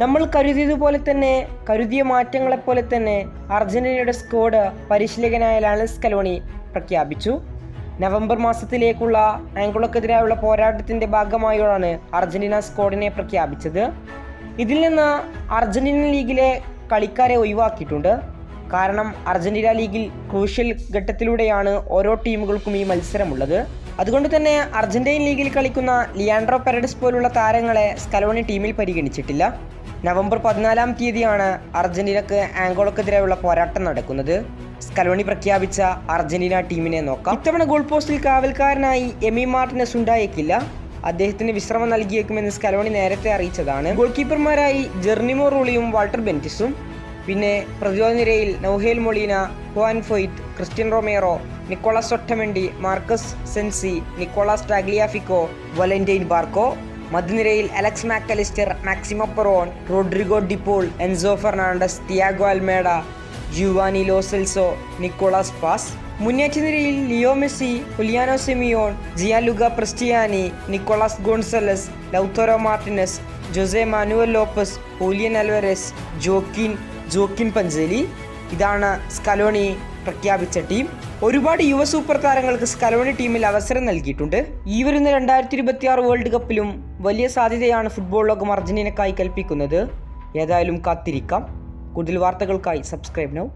നമ്മൾ കരുതിയതുപോലെ തന്നെ കരുതിയ മാറ്റങ്ങളെപ്പോലെ തന്നെ അർജന്റീനയുടെ സ്ക്വാഡ് പരിശീലകനായ ലാലൻസ് കലോണി പ്രഖ്യാപിച്ചു. നവംബർ മാസത്തിലേക്കുള്ള ആംഗ്ലോക്കെതിരായുള്ള പോരാട്ടത്തിന്റെ ഭാഗമായാണ് അർജന്റീന സ്ക്വാഡിനെ പ്രഖ്യാപിച്ചത്. ഇതിൽ നിന്ന് അർജന്റീന ലീഗിലെ കളിക്കാരെ ഒഴിവാക്കിയിട്ടുണ്ട്. കാരണം അർജന്റീന ലീഗിൽ ക്രൂഷ്യൽ ഘട്ടത്തിലൂടെയാണ് ഓരോ ടീമുകൾക്കും ഈ മത്സരമുള്ളത്. അതുകൊണ്ട് തന്നെ അർജന്റീൻ ലീഗിൽ കളിക്കുന്ന ലിയാൻഡ്രോ പെരഡസ് പോലുള്ള താരങ്ങളെ സ്കലോണി ടീമിൽ പരിഗണിച്ചിട്ടില്ല. നവംബർ പതിനാലാം തീയതിയാണ് അർജന്റീനക്ക് ആംഗോളക്കെതിരെയുള്ള പോരാട്ടം നടക്കുന്നത്. സ്കലോണി പ്രഖ്യാപിച്ച അർജന്റീന ടീമിനെ നോക്കാം. ഇത്തവണ ഗോൾ പോസ്റ്റിൽ കാവൽക്കാരനായി എമി മാർട്ടിനസ് ഉണ്ടായേക്കില്ല. അദ്ദേഹത്തിന് വിശ്രമം നൽകിയേക്കുമെന്ന് സ്കലോണി നേരത്തെ അറിയിച്ചതാണ്. ഗോൾ കീപ്പർമാരായി ജെർണിമോ റൂളിയും വാൾട്ടർ ബെന്റിസും. പിന്നെ പ്രതിരോധ നിരയിൽ Nahuel Molina Juan Foyth Cristian Romero Nicolas Otamendi Marcos Senesi Nicolas Tagliafico Valentin Barco മധ്യനിരയിൽ Alex MacAllister Maximo Perrone Rodrigo De Paul Enzo Fernandez Thiago Almada Giovani Lo Celso Nicolas Paz. മുന്നേറ്റ നിരയിൽ Leo Messi Giuliano Simeone Gianluca Prestianni Nicolas Gonzalez Lautaro Martinez Jose Manuel Lopez Julian Alvarez Joaquin Joaquin Panichelli. ഇതാണ് Scaloni പ്രഖ്യാപിച്ച team. ഒരുപാട് യുവ super താരങ്ങൾക്ക് Scaloni ടീമിൽ അവസരം നൽകിയിട്ടുണ്ട്. ഈ വരുന്ന രണ്ടായിരത്തി ഇരുപത്തി ആറ് വേൾഡ് കപ്പിലും വലിയ സാധ്യതയാണ് ഫുട്ബോൾ ലോകം അർജന്റീനക്കായി കൽപ്പിക്കുന്നത്. ഏതായാലും കാത്തിരിക്കാം. കൂടുതൽ വാർത്തകൾക്കായി സബ്സ്ക്രൈബ് നൗ.